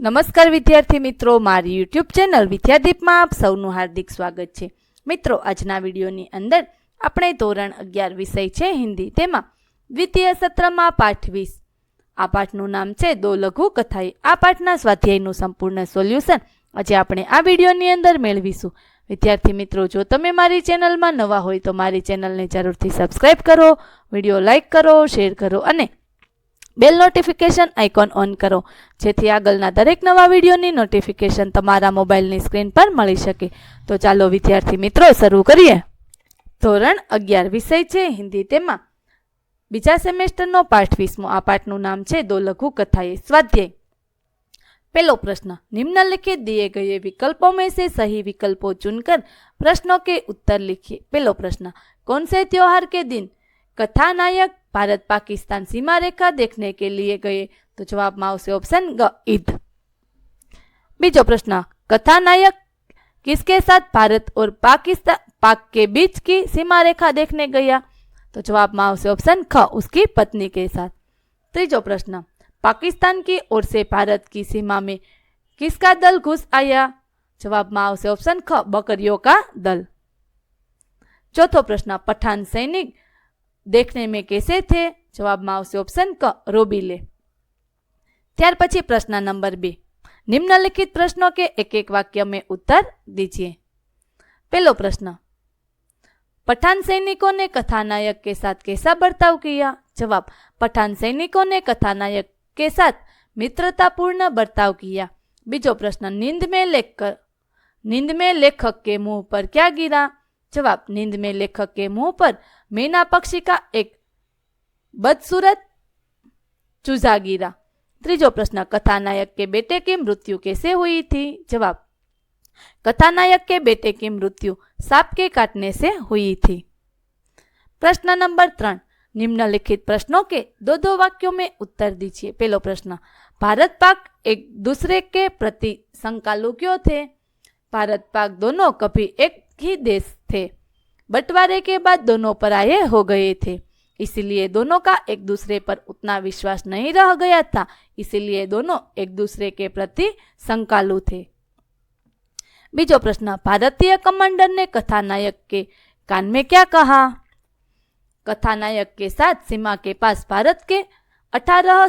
નમસ્કાર વિદ્યાર્થી મિત્રો, મારી યુટ્યુબ ચેનલ વિદ્યાદીપમાં આપ સૌનું હાર્દિક સ્વાગત છે. મિત્રો, આજના વિડીયોની અંદર આપણે ધોરણ અગિયાર વિષય છે હિન્દી. તેમાં દ્વિતીય સત્રમાં પાઠ વીસ. આ પાઠનું નામ છે દો લઘુ કથાઈ. આ પાઠના સ્વાધ્યાયનું સંપૂર્ણ સોલ્યુશન આજે આપણે આ વિડીયોની અંદર મેળવીશું. વિદ્યાર્થી મિત્રો, જો તમે મારી ચેનલમાં નવા હોય તો મારી ચેનલને જરૂરથી સબસ્ક્રાઈબ કરો, વીડિયો લાઇક કરો, શેર કરો અને બેલ નોટિફિકેશન આઇકોન ઓન કરો જેથી આગળના દરેક નવા વિડીયોની નોટિફિકેશન તમારા મોબાઈલની સ્ક્રીન પર મળી શકે તો ચાલો વિદ્યાર્થી મિત્રો શરૂ કરીએ ધોરણ અગિયાર વિષય છે હિન્દી તેમાં બીજા સેમેસ્ટરનો પાઠ વીસમો આ પાઠનું નામ છે દો લઘુ કથાએ સ્વાધ્યાય पहलो प्रश्न निम्नलिखित दिए गए विकल्पों में से सही विकल्पों चुनकर प्रश्नों के उत्तर लिखिए पहलो प्रश्न कौन से त्योहार के दिन कथा नायक भारत पाकिस्तान सीमा रेखा देखने के लिए गए। तो जवाब में आवश्यक ऑप्शन ग, ईद। बीजो प्रश्न, कथानायक किसके साथ भारत और पाकिस्तान पाक के बीच की सीमा रेखा देखने गया? तो जवाब में आवश्यक ऑप्शन ख, उसकी पत्नी के साथ। तीजो प्रश्न, पाकिस्तान की ओर से भारत की सीमा में किसका दल घुस आया? जवाब में आवश्यक ऑप्शन ख, बकरियों का दल। चौथो प्रश्न, पठान सैनिक देखने में કેસે થે જવાબમાં ऑप्शन क रोबी ले। त्यार पी प्रश्न नंबर बी। निम्नलिखित प्रश्नों के एक एक वाक्य में उत्तर दीजिए। પહેલો प्रश्न, पठान सैनिकों ने कथानायक के साथ कैसा बर्ताव किया? जवाब, पठान सैनिकों ने कथानायक के साथ मित्रतापूर्ण बर्ताव किया। बीजो प्रश्न, नींद में लेखकर नींद में लेखक के मुँह पर क्या गिरा? जवाब नींद में लेखक के मुंह पर मीना पक्षी का एक बदसूरत चूजा गिरा ત્રીજો પ્રશ્ન कथानायक के बेटे की मृत्यु कैसे हुई थी जवाब कथानायक के बेटे की मृत्यु सांप के काटने से हुई थी प्रश्न नंबर त्रण निम्नलिखित प्रश्नों के दो दो वाक्यों में उत्तर दीजिए पहलो प्रश्न भारत पाक एक दूसरे के प्रति संकालु क्यों थे भारत पाक दोनों कभी एक ही देश थे। बंटवारे के बाद दोनों पराये हो गए थे। इसीलिए दोनों का एक दूसरे पर उतना विश्वास नहीं रह गया था। इसीलिए दोनों एक दूसरे के प्रति संकालु थे। बीजो प्रश्न, भारतीय कमांडर ने कथानायक के कान में क्या कहा? कथानायक के साथ सीमा के पास भारत के अठारह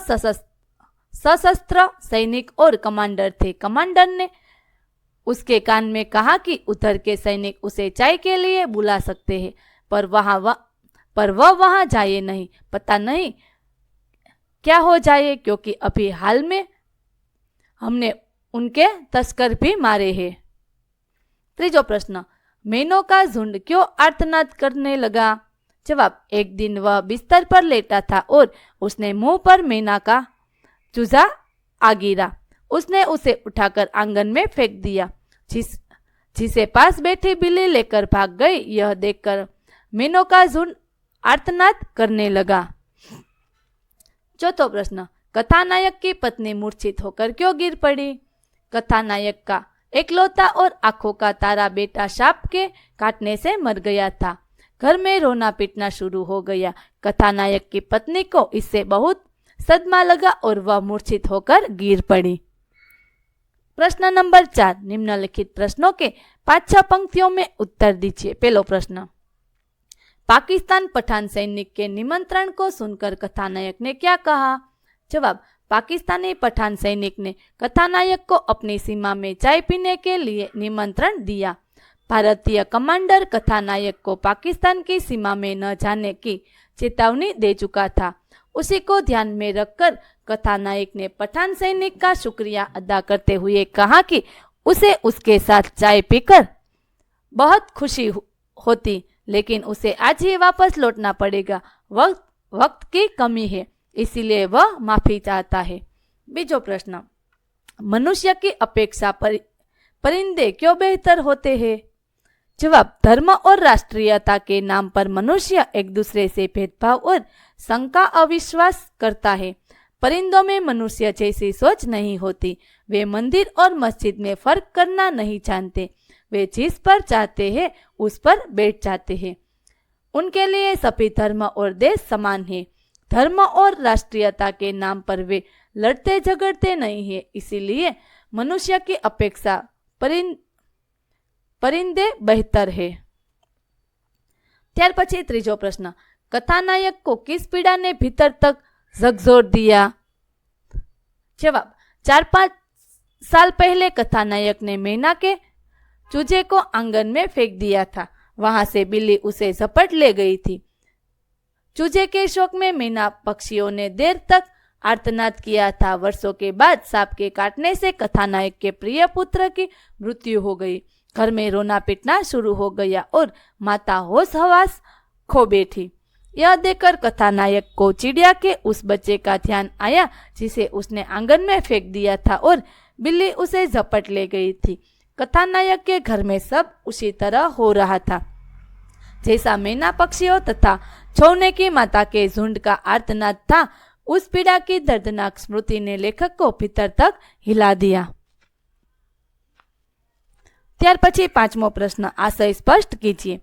सशस्त्र सैनिक और कमांडर थे। कमांडर ने उसके कान में कहा कि उधर के सैनिक उसे चाय के लिए बुला सकते हैं, पर वहाँ वह पर वह वहाँ जाए नहीं। पता नहीं क्या हो जाए, क्योंकि अभी हाल में हमने उनके तस्कर भी मारे हैं। त्रीजो प्रश्न, मैनों का झुंड क्यों आर्तनाद करने लगा? जवाब, एक दिन वह बिस्तर पर लेटा था और उसने मुँह पर मैना का चूजा आ गिरा उसने उसे उठाकर आँगन में फेंक दिया। जिस, जिसे पास बैठी बिल्ली लेकर भाग गई, यह देखकर मीनों का झुंड आर्तनाद करने लगा। चौथो प्रश्न, कथानायक की पत्नी मूर्छित होकर क्यों गिर पड़ी? कथानायक का एकलौता और आँखों का तारा बेटा सांप के काटने से मर गया था। घर में रोना पीटना शुरू हो गया। कथानायक की पत्नी को इससे बहुत सदमा लगा और वह मूर्छित होकर गिर पड़ी। प्रश्न नंबर चार, निम्नलिखित प्रश्नों के पाँच छह पंक्तियों में उत्तर दीजिए। पहलो प्रश्न, पाकिस्तान पठान सैनिक के निमंत्रण को सुनकर कथानायक ने क्या कहा? जवाब, पाकिस्तानी पठान सैनिक ने कथानायक को अपनी सीमा में चाय पीने के लिए निमंत्रण दिया। भारतीय कमांडर कथानायक को पाकिस्तान की सीमा में न जाने की चेतावनी दे चुका था। उसी को ध्यान में रखकर कथानायक ने पठान सैनिक का शुक्रिया अदा करते हुए कहा कि उसे उसके साथ चाय पीकर बहुत खुशी होती लेकिन उसे आज ही वापस लौटना पड़ेगा। वक्त वक्त की कमी है इसीलिए वह माफ़ी चाहता है। बीजो प्रश्न मनुष्य की अपेक्षा पर, परिंदे क्यों बेहतर होते हैं? जवाब, धर्म और राष्ट्रीयता के नाम पर मनुष्य एक दूसरे से भेदभाव और शंका अविश्वास करता है। परिंदों में मनुष्य जैसी सोच नहीं होती। वे मंदिर और मस्जिद में फ़र्क करना नहीं जानते। वे जिस पर चाहते हैं, उस पर बैठ जाते हैं। उनके लिए सभी धर्म और देश समान है। धर्म और राष्ट्रीयता के नाम पर वे लड़ते झगड़ते नहीं है। इसीलिए मनुष्य की अपेक्षा परिन परिंदे बेहतर है ત્યાર પછી ત્રીજો પ્રશ્ન કથાનાયક को किस पीड़ा ने भीतर तक झकझोर दिया जवाब चार पांच साल पहले कथानायक ने मैना के चूजे को आंगन में फेंक दिया था वहां से बिल्ली उसे झपट ले गई थी चूजे के शौक में मीना पक्षियों ने देर तक आर्तनाद किया था वर्षों के बाद सांप के काटने से कथानायक के प्रिय पुत्र की मृत्यु हो गई घर में रोना पीटना शुरू हो गया और माता होश हवास खो बैठी। यह देखकर कथानायक को चिड़िया के उस बच्चे का ध्यान आया, जिसे उसने आँगन में फेंक दिया था और बिल्ली उसे झपट ले गई थी। कथानायक के घर में सब उसी तरह हो रहा था। जैसा मैना पक्षियों तथा छौने की माता के झुंड का आर्तनाद था, उस पीड़ा की दर्दनाक स्मृति ने लेखक को भीतर तक हिला दिया। ત્યાર પછી પાંચમો પ્રશ્ન આશય સ્પષ્ટ कीजिए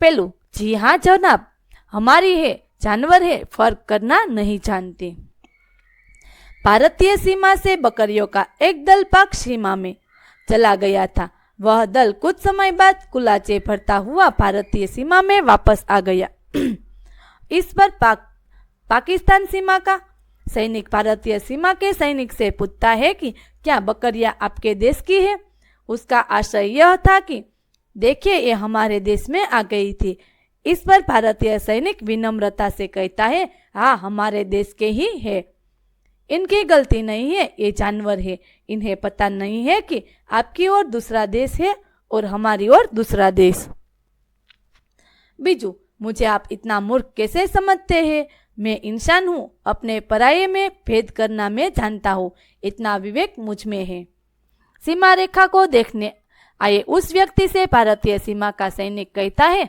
पेलू जी हाँ जनाब हमारी है जानवर है फर्क करना नहीं जानती भारतीय सीमा से बकरियों का एक दल पाक सीमा में चला गया था वह दल कुछ समय बाद कुलाचे भरता हुआ भारतीय सीमा में वापस आ गया इस पर पाक पाकिस्तान सीमा का सैनिक भारतीय सीमा के सैनिक से पूछता है कि क्या बकरियां आपके देश की है उसका आशय यह था कि, देखिए ये हमारे देश में आ गई थी। इस पर भारतीय सैनिक विनम्रता से कहता है हाँ हमारे देश के ही है। इनकी गलती नहीं है, ये जानवर है। इन्हें पता नहीं है कि आपकी ओर दूसरा देश है और हमारी ओर दूसरा देश। बीजू, मुझे आप इतना मूर्ख कैसे समझते हैं? मैं इंसान हूँ, अपने पराये में भेद करना मैं जानता हूँ। इतना विवेक मुझमें है। सीमा रेखा को देखने। आए उस व्यक्ति से भारतीय सीमा का सैनिक कहता है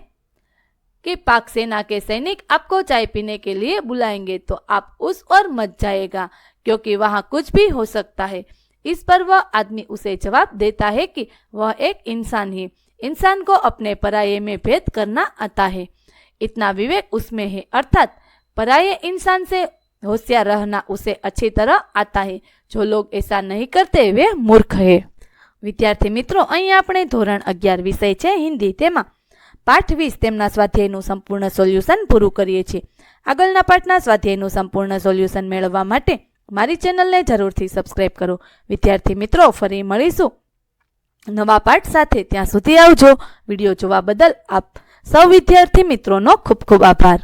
कि पाक सेना के सैनिक आपको चाय पीने के लिए बुलाएँगे तो आप उस और मत जाएगा क्योंकि वहाँ कुछ भी हो सकता है। इस पर वह आदमी उसे जवाब देता है कि वह एक इंसान है। इंसान को अपने पराये में भेद करना आता है। इतना विवेक उसमें है, अर्थात पराये इंसान से होशियार रहना उसे अच्छी तरह आता है जो लोग ऐसा नहीं करते वे मूर्ख है વિદ્યાર્થી મિત્રો અહીં આપણે ધોરણ અગિયાર વિષય છે હિન્દી તેમાં પાઠ વીસ તેમના સ્વાધ્યાયનું સંપૂર્ણ સોલ્યુશન પૂરું કરીએ છીએ આગળના પાઠના સ્વાધ્યાયનું સંપૂર્ણ સોલ્યુશન મેળવવા માટે મારી ચેનલને જરૂરથી સબસ્ક્રાઈબ કરો વિદ્યાર્થી મિત્રો ફરી મળીશું નવા પાઠ સાથે ત્યાં સુધી આવજો વિડીયો જોવા બદલ આપ સૌ વિદ્યાર્થી મિત્રોનો ખૂબ ખૂબ આભાર